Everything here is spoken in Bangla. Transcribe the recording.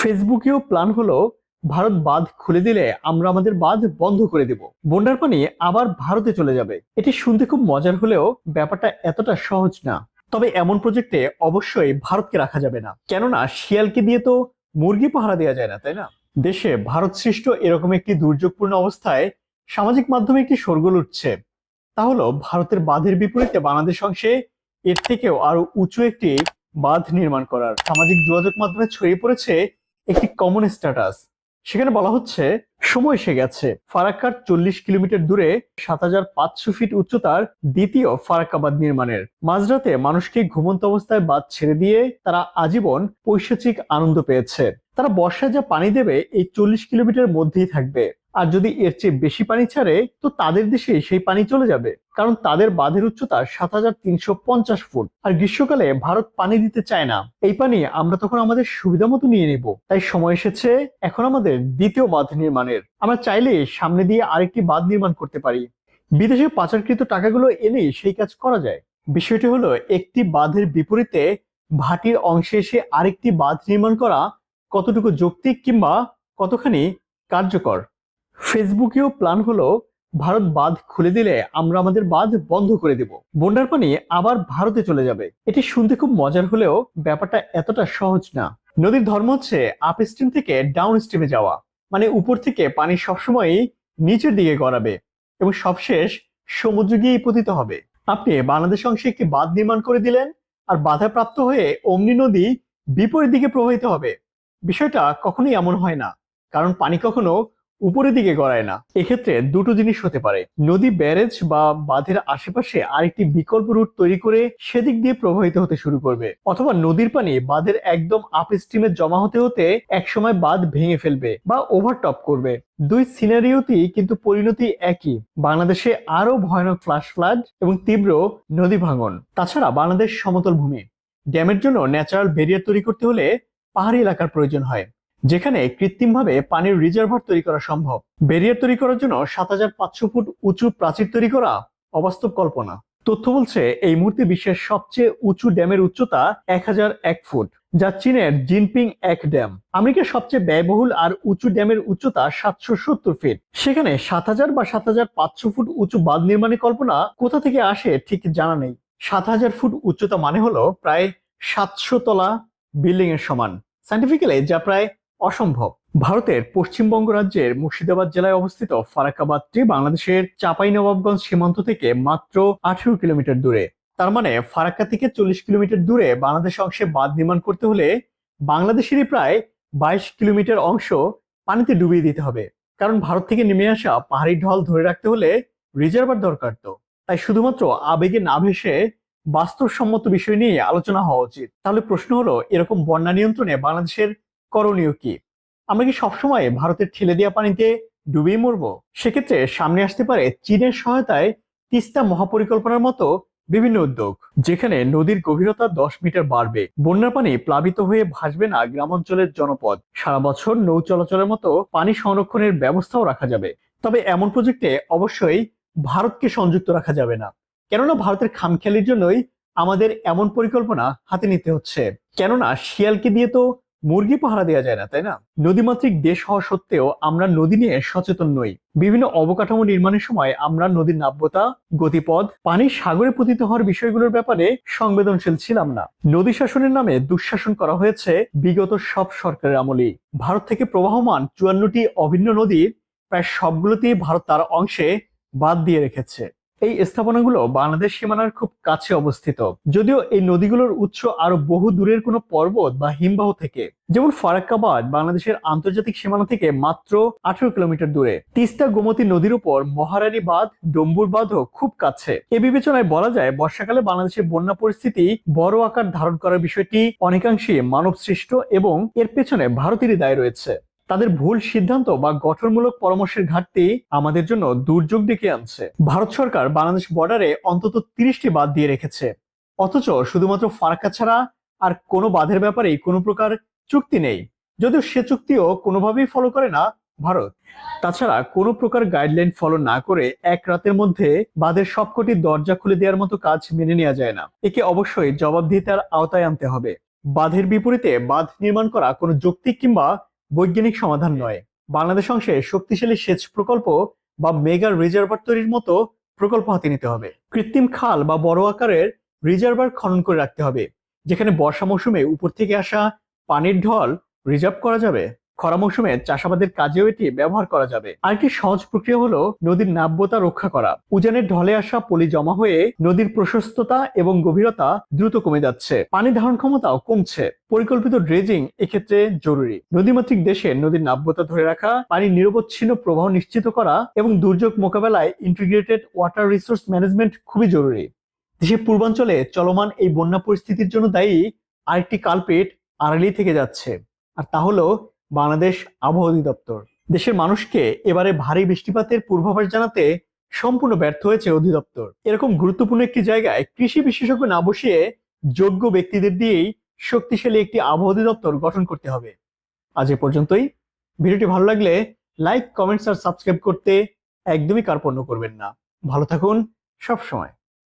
ফেসবুকেও প্ল্যান হলো ভারত বাঁধ খুলে দিলে আমরা আমাদের বাঁধ বন্ধ করে দেব। বন্যার পানি আবার ভারতে চলে যাবে। এটি শুনতে খুব মজার হলেও ব্যাপারটা এতটা সহজ না। তবে এমন প্রজেক্টে অবশ্যই ভারতকে রাখা যাবে না। কেননা শিয়ালকে দিয়ে তো মুরগি পাহারা দেওয়া যায় না, তাই না? দেশে ভারত সৃষ্ট এরকম একটি দুর্যোগপূর্ণ অবস্থায় সামাজিক মাধ্যমে একটি শোরগোল উঠছে তা হলো ভারতের বাঁধের বিপরীতে বাংলাদেশ অংশে এর থেকেও আরও উঁচু একটি বাঁধ নির্মাণ করার। সামাজিক যোগাযোগ মাধ্যমে ছড়িয়ে পড়েছে একটি কমন স্ট্যাটাস সেখানে বলা হচ্ছে, সময় এসে গেছে। ফারাক্কার চল্লিশ কিলোমিটার দূরে সাত হাজার পাঁচশো ফিট উচ্চতার দ্বিতীয় ফারাক্কাবাদ নির্মাণের। মাঝরাতে মানুষকে ঘুমন্ত অবস্থায় বাদ ছেড়ে দিয়ে তারা আজীবন পৈশাচিক আনন্দ পেয়েছে। তারা বর্ষায় যা পানি দেবে, এই চল্লিশ কিলোমিটার মধ্যেই থাকবে। আর যদি এর চেয়ে বেশি পানি ছাড়ে, তো তাদের দেশে সেই পানি চলে যাবে। কারণ তাদের বাঁধের উচ্চতা সাত হাজার তিনশো পঞ্চাশ ফুট। আর গ্রীষ্মকালে ভারত পানি দিতে চায় না। এই পানি আমরা তখন আমাদের সুবিধা মতো নিয়ে নেব। তাই সময় এসেছে, এখন আমাদের দ্বিতীয় বাঁধ নির্মাণের। আমরা চাইলে সামনে দিয়ে আরেকটি বাঁধ নির্মাণ করতে পারি। বিদেশে পাচারকৃত টাকাগুলো এনেই সেই কাজ করা যায়। বিষয়টি হলো, একটি বাঁধের বিপরীতে ভাটির অংশে এসে আরেকটি বাঁধ নির্মাণ করা কতটুকু যৌক্তিক কিংবা কতখানি কার্যকর? ফেসবুকেও প্ল্যান হলো ভারত বাঁধ খুলে দিলে আমরা আমাদের বাঁধ বন্ধ করে দেব। বন্যার পানি আবার ভারতে চলে যাবে। এটি শুনতে খুব মজার হলেও ব্যাপারটা এতটা সহজ না। নদীর ধর্ম হচ্ছে আপ স্ট্রিম থেকে ডাউন স্ট্রিমে যাওয়া। মানে উপর থেকে পানি সবসময়ই নিচের দিকে গড়াবে এবং সবশেষ সমুদ্র গিয়েই পতিত হবে। আপনি বাংলাদেশ অংশে একটি বাঁধ নির্মাণ করে দিলেন আর বাধাপ্রাপ্ত হয়ে অমনি নদী বিপরীত দিকে প্রবাহিত হবে। বিষয়টা কখনোই এমন হয় না। কারণ পানি কখনো উপরের দিকে গড়ায় না। এক্ষেত্রে দুটো জিনিস হতে পারে। নদী ব্যারেজ বা বাঁধের আশেপাশে আরেকটি বিকল্প রুট তৈরি করে সেদিক দিয়ে প্রবাহিত হতে শুরু করবে। অথবা নদীর পানি বাঁধের একদম আপ স্ট্রিমে জমা হতে হতে একসময় বাঁধ ভেঙে ফেলবে বা ওভারটপ করবে। দুই সিনারিওতেই কিন্তু পরিণতি একই। বাংলাদেশে আরও ভয়ানক ফ্লাশ ফ্লাড এবং তীব্র নদী ভাঙন। তাছাড়া বাংলাদেশ সমতল ভূমি। ড্যামের জন্য ন্যাচারাল ব্যারিয়ার তৈরি করতে হলে পাহাড়ি এলাকার প্রয়োজন হয়। যেখানে কৃত্রিমভাবে পানির রিজার্ভার তৈরি করা সম্ভব। ব্যারিয়ার তৈরি করার জন্য সাত হাজার পাঁচশো ফুট উঁচু প্রাচীর তৈরি করা অবাস্তব কল্পনা। তথ্য বলছে, এই মুহূর্তে বিশ্বের সবচেয়ে উঁচু ড্যামের উচ্চতা এক হাজার এক ফুট, যা চীনের জিনপিং এক ড্যাম। আমেরিকার সবচেয়ে ব্যয়বহুল আর উঁচু ড্যামের উচ্চতা সাতশো সত্তর ফিট। সেখানে সাত হাজার বা সাত হাজার পাঁচশো ফুট উঁচু বাঁধ নির্মাণের কল্পনা কোথা থেকে আসে ঠিক জানা নেই। সাত হাজার ফুট উচ্চতা মানে হলো প্রায় সাতশো তলা বিল্ডিং এর সমান। সাইন্টিফিক্যালি যা প্রায় অসম্ভব। ভারতের পশ্চিমবঙ্গ রাজ্যের মুর্শিদাবাদ জেলায় অবস্থিত ফারাক্কাবাদটি বাংলাদেশের চাঁপাইনবাবগঞ্জ সীমান্ত থেকে মাত্র আঠেরো কিলোমিটার দূরে। তার মানে ফারাক্কা থেকে চল্লিশ কিলোমিটার দূরে বাংলাদেশ অংশে বাঁধ নির্মাণ করতে হলে বাংলাদেশেরই প্রায় বাইশ কিলোমিটার অংশ পানিতে ডুবিয়ে দিতে হবে। কারণ ভারত থেকে নেমে আসা পাহাড়ি ঢল ধরে রাখতে হলে রিজার্ভার দরকার তো। তাই শুধুমাত্র আবেগে না ভেসে বাস্তবসম্মত বিষয় নিয়ে আলোচনা হওয়া উচিত। তাহলে প্রশ্ন হলো, এরকম বন্যা নিয়ন্ত্রণে বাংলাদেশের করণীয় কি? আমরা কি সবসময় ভারতের ঠেলে দেওয়া পানিতে ডুবেই মরবো? সেক্ষেত্রে সামনে আসতে পারে চীনের সহায়তায় তিস্তা মহাপরিকল্পনার মতো বিভিন্ন উদ্যোগ, যেখানে নদীর গভীরতা দশ মিটার বাড়বে। বন্যার পানি প্লাবিত হয়ে ভাসবে না গ্রামাঞ্চলের জনপদ। সারা বছর নৌ চলাচলের মতো পানি সংরক্ষণের ব্যবস্থাও রাখা যাবে। তবে এমন প্রজেক্টে অবশ্যই ভারতকে সংযুক্ত রাখা যাবে না। কেননা ভারতের খামখেয়ালির জন্যই আমাদের এমন পরিকল্পনা হাতে নিতে হচ্ছে। কেননা শিয়ালকে দিয়ে তো মুরগি পাহারা দেওয়া যায় না, তাই না? নদীমাতৃক দেশ হওয়া সত্ত্বেও আমরা নদী নিয়ে সচেতন নই। বিভিন্ন অবকাঠামো নির্মাণের সময় আমরা নদীর নাব্যতা, গতিপথ পানি সাগরে পতিত হওয়ার বিষয়গুলোর ব্যাপারে সংবেদনশীল ছিলাম না। নদী শাসনের নামে দুঃশাসন করা হয়েছে বিগত সব সরকারের আমলেই। ভারত থেকে প্রবাহমান চুয়ান্নটি অভিন্ন নদীর প্রায় সবগুলোতেই ভারত তার অংশে বাদ দিয়ে রেখেছে। এই স্থাপনাগুলো বাংলাদেশ সীমানার খুব কাছে অবস্থিত। যদিও এই নদীগুলোর উৎস আরও বহু দূরের কোনো পর্বত বা হিমবাহ থেকে, যেমন ফারাক্কাবাদ বাংলাদেশের আন্তর্জাতিক সীমানা থেকে মাত্র আঠারো কিলোমিটার দূরে। তিস্তা গোমতী নদীর উপর মহারানী বাঁধ ডম্বুর বাঁধও খুব কাছে। এ বিবেচনায় বলা যায়, বর্ষাকালে বাংলাদেশের বন্যা পরিস্থিতি বড় আকার ধারণ করার বিষয়টি অনেকাংশে মানব সৃষ্ট এবং এর পেছনে ভারতেরই দায় রয়েছে। তাদের ভুল সিদ্ধান্ত বা গঠনমূলক পরামর্শের ঘাটতি আমাদের জন্য দুর্যোগ ডেকে আনছে। ভারত সরকার বাংলাদেশ বর্ডারে অন্তত তিরিশটি বাদ দিয়ে রেখেছে। অথচ শুধুমাত্র ফারাক্কা ছাড়া আর কোনো বাঁধের ব্যাপারেই কোনো প্রকার চুক্তি নেই। যদিও সে চুক্তিও কোনোভাবেই ফলো করে না ভারত। তাছাড়া কোনো প্রকার গাইডলাইন ফলো না করে এক রাতের মধ্যে বাঁধের সবকটি দরজা খুলে দেওয়ার মতো কাজ মেনে নেওয়া যায় না। একে অবশ্যই জবাবদিহিতার আওতায় আনতে হবে। বাঁধের বিপরীতে বাঁধ নির্মাণ করা কোনো যৌক্তিক কিংবা বৈজ্ঞানিক সমাধান নয়। বাংলাদেশ অংশে শক্তিশালী সেচ প্রকল্প বা মেগা রিজার্ভার তৈরির মতো প্রকল্প হাতে নিতে হবে। কৃত্রিম খাল বা বড় আকারের রিজার্ভার খনন করে রাখতে হবে যেখানে বর্ষা মৌসুমে উপর থেকে আসা পানির ঢল রিজার্ভ করা যাবে। খরা মৌসুমে চাষাবাদের কাজেও এটি ব্যবহার করা যাবে। আরেকটি সহজ প্রক্রিয়া হলো নদীর নাব্যতা রক্ষা করা। উজানের ঢলে আসা পলি জমা হয়ে নদীর প্রশস্ততা এবং গভীরতা দ্রুত কমে যাচ্ছে। পানি ধারণ ক্ষমতাও কমছে। পরিকল্পিত ড্রেজিং এক্ষেত্রে জরুরি। নদীমাতৃক দেশে নদীর নাব্যতা ধরে রাখা পানির নিরবচ্ছিন্ন প্রবাহ নিশ্চিত করা এবং দুর্যোগ মোকাবেলায় ইন্টিগ্রেটেড ওয়াটার রিসোর্স ম্যানেজমেন্ট খুবই জরুরি। দেশের পূর্বাঞ্চলে চলমান এই বন্যা পরিস্থিতির জন্য দায়ী আরেকটি কালপেট আড়ালেই থেকে যাচ্ছে। আর তা হলো বাংলাদেশ আবহাওয়া অধিদপ্তর। দেশের মানুষকে এবারে ভারী বৃষ্টিপাতের পূর্বাভাস জানাতে সম্পূর্ণ ব্যর্থ হয়েছে অধিদপ্তর। এরকম গুরুত্বপূর্ণ একটি জায়গায় কৃষি বিশেষজ্ঞ না বসিয়ে যোগ্য ব্যক্তিদের দিয়েই শক্তিশালী একটি আবহাওয়া অধিদপ্তর গঠন করতে হবে। আজ এ পর্যন্তই। ভিডিওটি ভালো লাগলে লাইক, কমেন্টস আর সাবস্ক্রাইব করতে একদমই কার্পণ্য করবেন না। ভালো থাকুন সব সময়